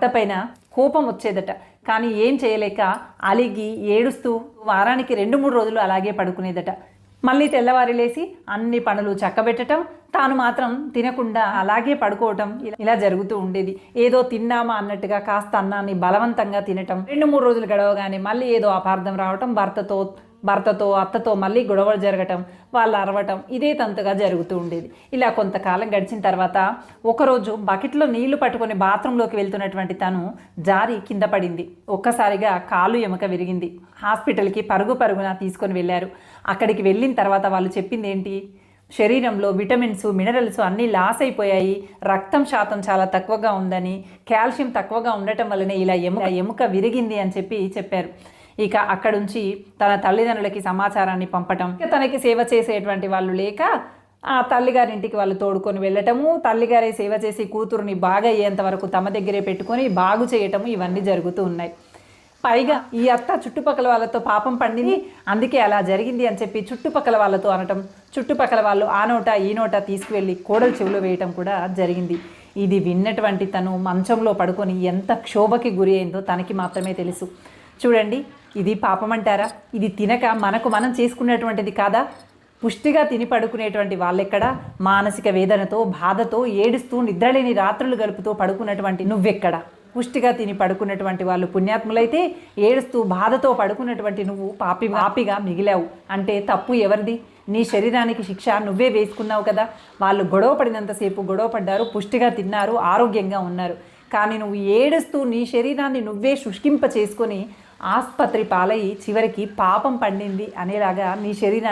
భర్త పైన కోపం వచ్చేదట. కానీ ఏం చేయలేక అలిగి ఏడుస్తూ వారానికి రెండు మూడు రోజులు అలాగే పడుకునేదట. మళ్ళీ తెల్లవారి లేచి అన్ని పనులు చక్కబెట్టడం తాను మాత్రం తినకుండా అలాగే పడుకోవటం ఇలా- ఇలా జరుగుతూ ఉండేది. ఏదో తిన్నామా అన్నట్టుగా కాస్త అన్నాన్ని బలవంతంగా తినటం రెండు మూడు రోజులు గడవగానే మళ్ళీ ఏదో అపార్థం రావటం భర్తతో భర్తతో అత్తతో మళ్ళీ గొడవలు జరగటం వాళ్ళు అరవటం ఇదే తంతుగా జరుగుతూ ఉండేది. ఇలా కొంతకాలం గడిచిన తర్వాత ఒకరోజు బకెట్లో నీళ్ళు పట్టుకొని బాత్రూంలోకి వెళ్తున్నటువంటి తను జారి కింద పడింది. ఒక్కసారిగా కాలు ఎముక విరిగింది. హాస్పిటల్కి పరుగు పరుగున తీసుకొని వెళ్ళారు. అక్కడికి వెళ్ళిన తర్వాత వాళ్ళు చెప్పింది ఏంటి శరీరంలో విటమిన్స్ మినరల్స్ అన్నీ లాస్ అయిపోయాయి. రక్తం శాతం చాలా తక్కువగా ఉందని కాల్షియం తక్కువగా ఉండటం వల్లనే ఇలా ఎముక ఎముక విరిగింది అని చెప్పి చెప్పారు. ఇక అక్కడుంచి తన తల్లిదండ్రులకి సమాచారాన్ని పంపటం. ఇక తనకి సేవ చేసేటువంటి వాళ్ళు లేక ఆ తల్లిగారింటికి వాళ్ళు తోడుకొని వెళ్ళటము తల్లిగారే సేవ చేసి కూతురుని బాగా వరకు తమ దగ్గరే పెట్టుకొని బాగు చేయటము ఇవన్నీ జరుగుతూ ఉన్నాయి. పైగా ఈ అత్త చుట్టుపక్కల వాళ్ళతో పాపం పండింది. అందుకే అలా జరిగింది అని చెప్పి చుట్టుపక్కల వాళ్ళతో అనటం చుట్టుపక్కల వాళ్ళు ఆ నోట ఈ నోట తీసుకువెళ్ళి కోడలు చెవులో వేయటం కూడా జరిగింది. ఇది విన్నటువంటి తను మంచంలో పడుకొని ఎంత క్షోభకి గురి అయిందో తనకి మాత్రమే తెలుసు. చూడండి ఇది పాపం అంటారా ఇది తినక మనకు మనం చేసుకునేటువంటిది కాదా? పుష్టిగా తిని పడుకునేటువంటి వాళ్ళెక్కడ? మానసిక వేదనతో బాధతో ఏడుస్తూ నిద్రలేని రాత్రులు గలుపుతూ పడుకున్నటువంటి నువ్వెక్కడ? పుష్టిగా తిని పడుకున్నటువంటి వాళ్ళు పుణ్యాత్ములైతే ఏడుస్తూ బాధతో పడుకున్నటువంటి నువ్వు పాపి పాపిగా మిగిలావు. అంటే తప్పు ఎవరిది? నీ శరీరానికి శిక్ష నువ్వే వేసుకున్నావు కదా? వాళ్ళు గొడవ పడినంతసేపు గొడవ పడ్డారు పుష్టిగా తిన్నారు ఆరోగ్యంగా ఉన్నారు. కానీ నువ్వు ఏడుస్తూ నీ శరీరాన్ని నువ్వే శుష్కింప చేసుకొని ఆసుపత్రి పాలయ్యి చివరికి పాపం పండింది అనేలాగా నీ శరీరాన్ని